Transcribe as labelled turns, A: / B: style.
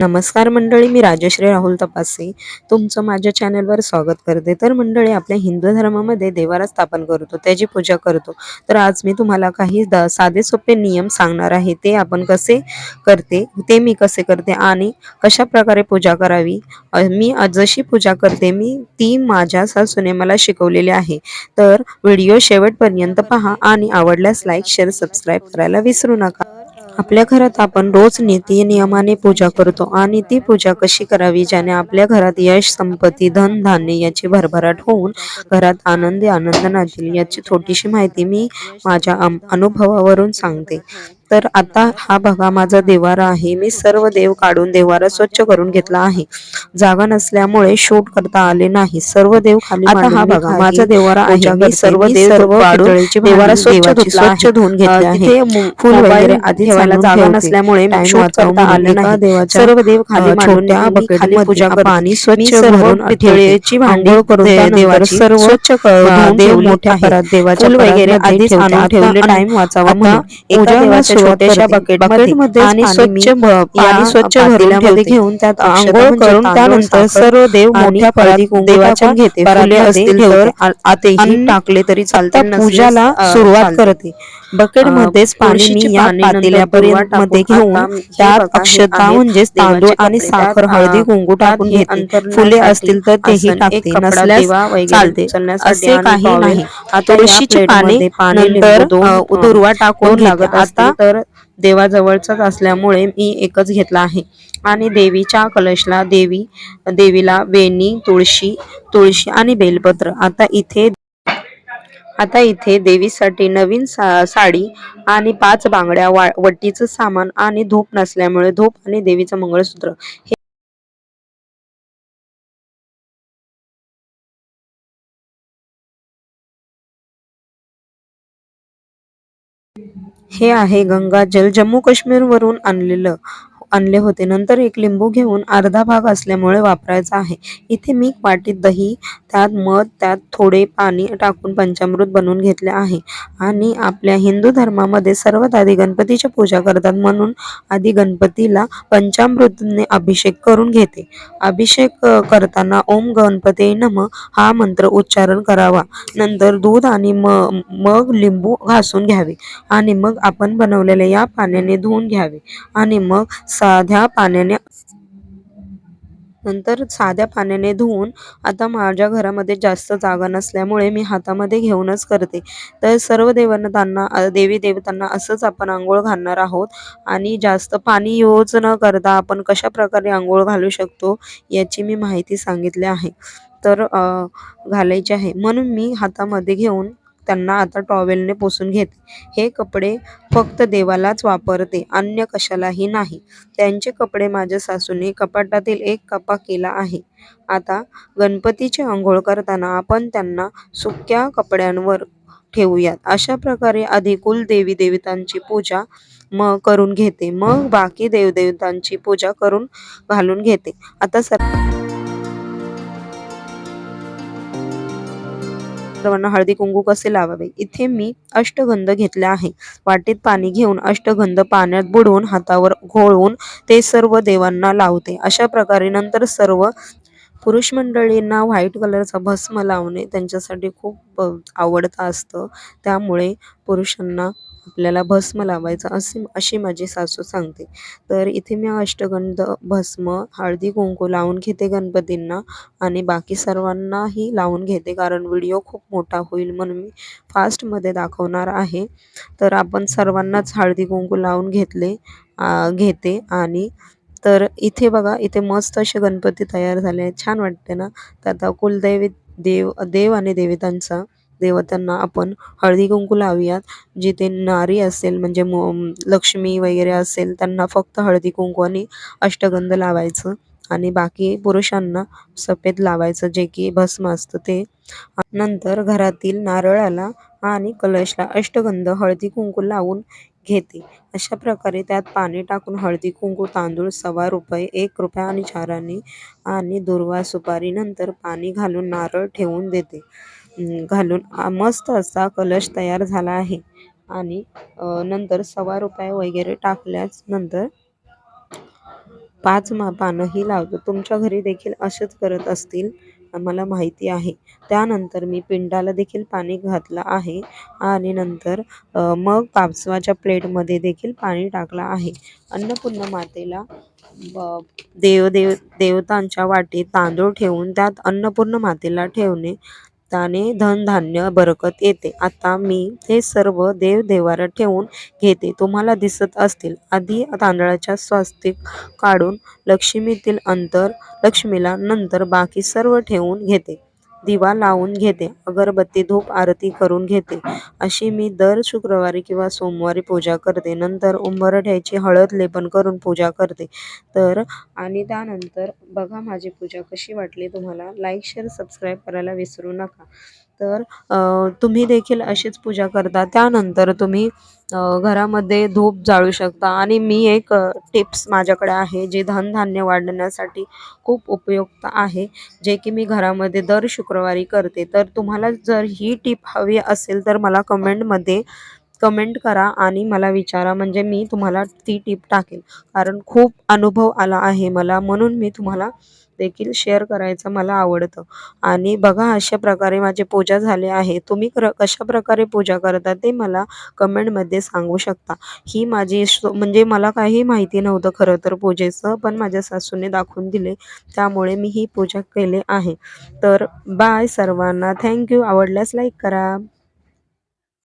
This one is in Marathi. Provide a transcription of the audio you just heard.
A: नमस्कार मंडळी मी राजश्री राहुल तपासे. तुमचं माझ्या चॅनलवर स्वागत करते. तर मंडळी आपल्या हिंदू धर्मामध्ये देवाला स्थापन करतो त्याची पूजा करतो. तर आज मी तुम्हाला काही द साधे सोपे नियम सांगणार आहे. ते आपण कसे करते ते मी कसे करते आणि कशा प्रकारे पूजा करावी? मी जशी पूजा करते मी ती माझ्या सासूने मला शिकवलेली आहे. तर व्हिडिओ शेवटपर्यंत पहा आणि आवडल्यास लाईक शेअर सबस्क्राईब करायला विसरू नका. आपल्या घरात आपण रोज नीती नियमाने पूजा करतो आणि ती पूजा कशी करावी ज्याने आपल्या घरात यश संपत्ती धन धान्य याची भरभराट होऊन घरात आनंदी आनंद नांदेल याची छोटीशी माहिती मी माझ्या अनुभवावरून सांगते. तर आता हा बघा माझा देवारा आहे. मी सर्व देव काढून देवारा स्वच्छ करून घेतला आहे. जागा नसल्यामुळे शूट करता आले नाही. सर्व देव खाली
B: आता हा बघा, माझा देवारा आहे. मी. सर्व देव
A: सर्व
B: देवारा स्वच्छ.
A: धुवून घेतले आहे. फुल वगैरे आधी
B: ठेवायला जागा नसल्यामुळे
A: शूट करता आले नाही. सर्व देव खाली मांडून खाली
B: bucket
A: पूजा
B: पाणी स्वच्छ भरून
A: पितळेची भांडी
B: करून
A: दे-
B: त्यानंतर
A: देवाची
B: सर्व,
A: स्वच्छ
B: देव मोठ्या देवाच्या
A: फुल वगैरे आधीच. आणून
B: आता
A: ठेवले टाइम वाचावा म्हणून. एका देवाच्या छोट्याशा. बकेटमध्ये
B: बकेटमध्ये
A: आणि स्वच्छ पाणी स्वच्छ ठेवते
B: घेऊन त्यात आंघोळ
A: म्हणजे
B: करून त्यानंतर सर्व देव मोठ्या
A: टाकून घेते फुले असतील. तर आतेही टाकले तरी चालते
B: पूजाला सुरुवात. करते बकेट मध्येच पाणी मी या पातेल्यापर्यंत मध्ये घेऊन त्यात अक्षता म्हणजेच तांदूळ आणि. साखर हळदी कुंकू टाकून घेते फुले असतील तर तेही टाकते नसल्यास चालते असे काही. नाही तुळशीची पाने नंतर दुर्वा टाकून.
A: लागत
B: आता
A: तर देवाजवळचाच असल्यामुळे मी एकच घेतला आहे. आणि देवीच्या कलशला देवी देवीला वेणी तुळशी तुळशी आणि बेलपत्र. आता इथे आता इथे देवीसाठी नवीन सा साडी आणि पाच बांगड्या वा वट्टीचं सामान आणि धूप नसल्यामुळे धूप आणि देवीचं मंगळसूत्र हे हे आहे गंगाजल जम्मू काश्मीर वरून आणलेलं. आणले होते. नंतर एक लिंबू घेऊन अर्धा भाग असल्यामुळे वापरायचा आहे. इथे मी वाटीत दही त्यात मध त्यात थोडे पाणी टाकून पंचामृत बनवून घेतले आहे. आणि आपल्या हिंदू धर्मामध्ये सर्वात आधी गणपतीची पूजा करतात म्हणून आधी गणपतीला पंचामृतने अभिषेक करून घेते. अभिषेक करताना ओम गणपती नम हा मंत्र उच्चारण करावा. नंतर दूध आणि म मग लिंबू घासून घ्यावे आणि मग आपण बनवलेल्या या पाण्याने धुवून घ्यावे. आणि मग साध्या पाण्याने नंतर साध्या पाण्याने धुवून आता माझ्या घरामध्ये जास्त जागा नसल्यामुळे मी हातामध्ये घेऊनच करते. तर सर्व देवांना देवी देवतांना असंच आपण आंघोळ घालणार आहोत. आणि जास्त पाणी यूज न करता आपण कशा प्रकारे आंघोळ घालू शकतो याची मी माहिती सांगितली आहे. तर घालायची आहे. म्हणून मी हातामध्ये घेऊन त्यांना आता टॉवेलने पुसून घेते. हे कपडे फक्त देवालाच वापरते अन्य कशालाही नाही. त्यांचे कपडे माझ्या सासूने कपाटातील एक कपा केला आहे. आता गणपतीची आंघोळ करताना आपण त्यांना सुक्या कपड्यांवर ठेवूयात. अशा प्रकारे आधी कुलदेवी देवतांची पूजा मग करून घेते. मग बाकी देवदेवतांची पूजा करून घालून घेते. आता सर सर्वांना हळदी कुंकू कसे लावावे? इथे मी अष्टगंध घेतले आहे. वाटीत पाणी घेऊन अष्टगंध पाण्यात बुडवून हातावर घोळवून ते सर्व देवांना लावते. अशा प्रकारे नंतर सर्व पुरुष मंडळींना व्हाईट कलरचा भस्म लावणे त्यांच्यासाठी खूप आवडतं असतं. त्यामुळे पुरुषांना आपल्याला भस्म लावायचा असे अशी माझी सासू सांगते. तर इथे मी अष्टगंध भस्म हळदी कुंकू लावून घेते गणपतींना आणि बाकी सर्वांनाही लावून घेते कारण व्हिडिओ खूप मोठा होईल म्हणून मी फास्टमध्ये दाखवणार आहे. तर आपण सर्वांनाच हळदी कुंकू लावून घेतले घेते आणि तर इथे बघा इथे मस्त असे गणपती तयार झाले आहेत. छान वाटते ना? तर आता कुलदैवी देव देव आणि देवतांचा देवतांना आपण हळदी कुंकू लावूयात. जिथे नारी असेल म्हणजे मो लक्ष्मी वगैरे असेल त्यांना फक्त हळदी कुंकू आणि अष्टगंध लावायचं. आणि बाकी पुरुषांना सफेद लावायचं जे की भस्म असतं ते. नंतर घरातील नारळाला आणि कलशला अष्टगंध हळदी कुंकू लावून घेते. अशा प्रकारे त्यात पाणी टाकून हळदी कुंकू तांदूळ सव्वा रुपये एक रुपया आणि चाराने आणि दुर्वा सुपारी नंतर पाणी घालून नारळ ठेवून देते. घालून मस्त असा कलश तयार झाला आहे. आणि नंतर सव्वा रुपये वगैरे टाकल्याच नंतर पाच मा पानंही लावतो. तुमच्या घरी देखील असेच करत असतील मला माहिती आहे. त्यानंतर मी पिंडाला देखील पाणी घातलं आहे आणि नंतर मग कापसाच्या प्लेटमध्ये देखील पाणी टाकलं आहे. अन्नपूर्णा मातेला देवदेव देवतांच्या वाटेत तांदूळ ठेवून त्यात अन्नपूर्ण मातेला ठेवणे निमित्ताने धनधान्य बरकत येते. आता मी हे सर्व देवदेवारा ठेवून घेते. तुम्हाला दिसत असतील आधी तांदळाच्या स्वास्तिक काढून लक्ष्मीतील अंतर लक्ष्मीला नंतर बाकी सर्व ठेवून घेते. दिवा लावून घेते. अगरबत्ती धूप आरती करून घेते. अशी मी दर शुक्रवारी किंवा सोमवारी पूजा करते. नंतर उंबरठ्याची हळद लेपन करून पूजा करते. तर आणि त्यानंतर बघा माझी पूजा कशी वाटली. तुम्हाला लाईक शेअर सबस्क्राईब करायला विसरू नका. तर तुम्ही देखील अशीच पूजा करता. त्यानंतर तुम्ही घरामध्ये धूप जाळू शकता. आणि मी एक टिप्स माझ्याकडे आहे जे धनधान्य वाढण्यासाठी खूप उपयुक्त आहे जे की मी घरामध्ये दर शुक्रवारी करते. तर तुम्हाला जर ही टीप हवी असेल तर मला कमेंटमध्ये कमेंट करा आणि मला विचारा. म्हणजे मी तुम्हाला ती टीप टाकेल. कारण खूप अनुभव आला आहे मला. म्हणून मी तुम्हाला देखील शेअर करायचं मला आवडतं. आणि बघा अशा प्रकारे माझे पूजा झाले आहे. तुम्ही कर कशा प्रकारे पूजा करता ते मला कमेंटमध्ये सांगू शकता. ही माझी शो म्हणजे मला काही माहिती नव्हतं खरं तर पूजेचं पण माझ्या सासूने दाखवून दिले. त्यामुळे मी ही पूजा केली आहे. तर बाय सर्वांना. थँक्यू आवडल्यास लाईक करा.